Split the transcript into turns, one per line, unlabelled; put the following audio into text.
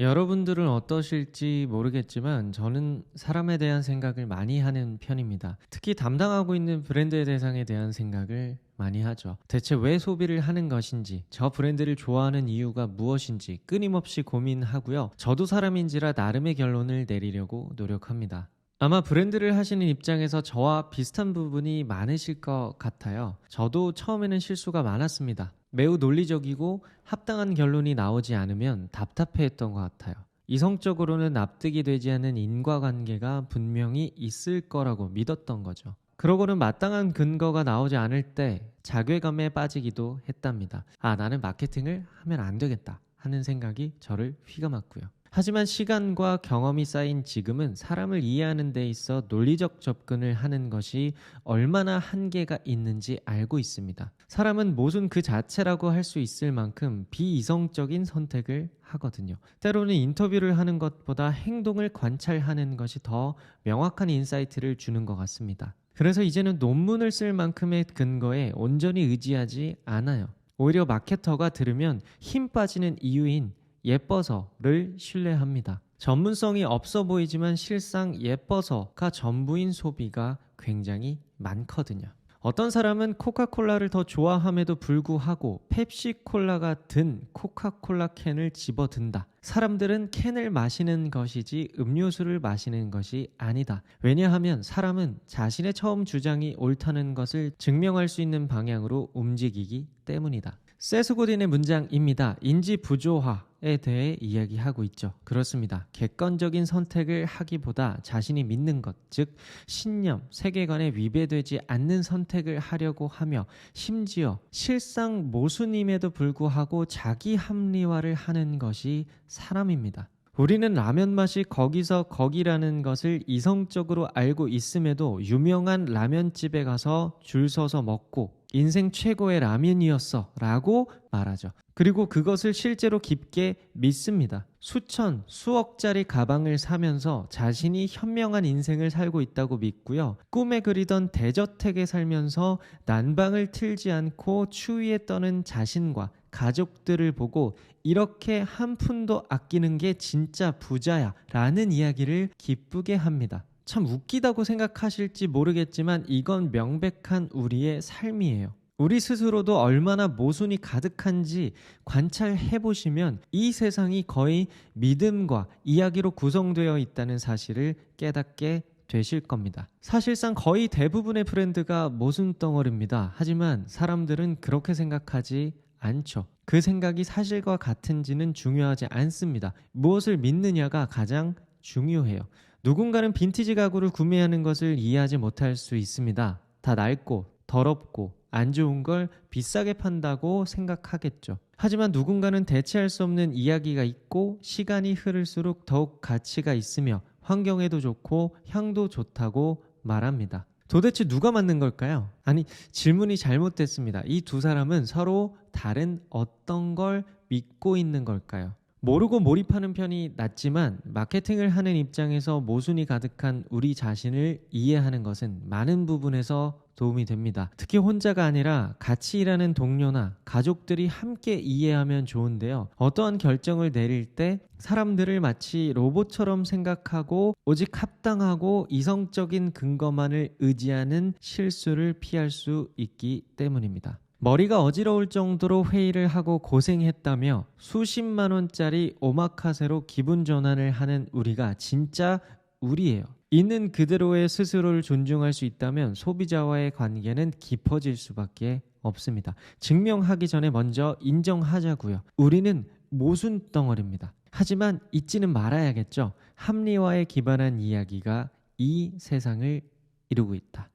여러분들은 어떠실지 모르겠지만 저는 사람에 대한 생각을 많이 하는 편입니다. 특히 담당하고 있는 브랜드의 대상에 대한 생각을 많이 하죠. 대체 왜 소비를 하는 것인지, 저 브랜드를 좋아하는 이유가 무엇인지 끊임없이 고민하고요. 저도 사람인지라 나름의 결론을 내리려고 노력합니다. 아마 브랜드를 하시는 입장에서 저와 비슷한 부분이 많으실 것 같아요. 저도 처음에는 실수가 많았습니다. 매우 논리적이고 합당한 결론이 나오지 않으면 답답해했던 것 같아요. 이성적으로는 납득이 되지 않는 인과관계가 분명히 있을 거라고 믿었던 거죠. 그러고는 마땅한 근거가 나오지 않을 때 자괴감에 빠지기도 했답니다. 아, 나는 마케팅을 하면 안 되겠다 하는 생각이 저를 휘감았고요. 하지만 시간과 경험이 쌓인 지금은 사람을 이해하는 데 있어 논리적 접근을 하는 것이 얼마나 한계가 있는지 알고 있습니다. 사람은 모순 그 자체라고 할 수 있을 만큼 비이성적인 선택을 하거든요. 때로는 인터뷰를 하는 것보다 행동을 관찰하는 것이 더 명확한 인사이트를 주는 것 같습니다. 그래서 이제는 논문을 쓸 만큼의 근거에 온전히 의지하지 않아요. 오히려 마케터가 들으면 힘 빠지는 이유인 예뻐서를 신뢰합니다. 전문성이 없어 보이지만 실상 예뻐서가 전부인 소비가 굉장히 많거든요. 어떤 사람은 코카콜라를 더 좋아함에도 불구하고 펩시콜라가 든 코카콜라 캔을 집어든다. 사람들은 캔을 마시는 것이지 음료수를 마시는 것이 아니다. 왜냐하면 사람은 자신의 처음 주장이 옳다는 것을 증명할 수 있는 방향으로 움직이기 때문이다. 세스고딘의 문장입니다. 인지 부조화 에 대해 이야기하고 있죠. 그렇습니다. 객관적인 선택을 하기보다 자신이 믿는 것, 즉 신념, 세계관에 위배되지 않는 선택을 하려고 하며 심지어 실상 모순임에도 불구하고 자기 합리화를 하는 것이 사람입니다. 우리는 라면 맛이 거기서 거기라는 것을 이성적으로 알고 있음에도 유명한 라면집에 가서 줄 서서 먹고 인생 최고의 라면이었어 라고 말하죠. 그리고 그것을 실제로 깊게 믿습니다. 수천, 수억짜리 가방을 사면서 자신이 현명한 인생을 살고 있다고 믿고요. 꿈에 그리던 대저택에 살면서 난방을 틀지 않고 추위에 떠는 자신과 가족들을 보고 이렇게 한 푼도 아끼는 게 진짜 부자야 라는 이야기를 기쁘게 합니다. 참 웃기다고 생각하실지 모르겠지만 이건 명백한 우리의 삶이에요. 우리 스스로도 얼마나 모순이 가득한지 관찰해 보시면 이 세상이 거의 믿음과 이야기로 구성되어 있다는 사실을 깨닫게 되실 겁니다. 사실상 거의 대부분의 브랜드가 모순 덩어리입니다. 하지만 사람들은 그렇게 생각하지 않죠. 그 생각이 사실과 같은지는 중요하지 않습니다. 무엇을 믿느냐가 가장 중요해요. 누군가는 빈티지 가구를 구매하는 것을 이해하지 못할 수 있습니다. 다 낡고 더럽고 안 좋은 걸 비싸게 판다고 생각하겠죠. 하지만 누군가는 대체할 수 없는 이야기가 있고 시간이 흐를수록 더욱 가치가 있으며 환경에도 좋고 향도 좋다고 말합니다. 도대체 누가 맞는 걸까요? 아니, 질문이 잘못됐습니다. 이 두 사람은 서로 다른 어떤 걸 믿고 있는 걸까요? 모르고 몰입하는 편이 낫지만 마케팅을 하는 입장에서 모순이 가득한 우리 자신을 이해하는 것은 많은 부분에서 도움이 됩니다. 특히 혼자가 아니라 같이 일하는 동료나 가족들이 함께 이해하면 좋은데요. 어떠한 결정을 내릴 때 사람들을 마치 로봇처럼 생각하고 오직 합당하고 이성적인 근거만을 의지하는 실수를 피할 수 있기 때문입니다. 머리가 어지러울 정도로 회의를 하고 고생했다며 수십만 원짜리 오마카세로 기분 전환을 하는 우리가 진짜 우리예요. 있는 그대로의 스스로를 존중할 수 있다면 소비자와의 관계는 깊어질 수밖에 없습니다. 증명하기 전에 먼저 인정하자고요. 우리는 모순 덩어리입니다. 하지만 잊지는 말아야겠죠. 합리화에 기반한 이야기가 이 세상을 이루고 있다.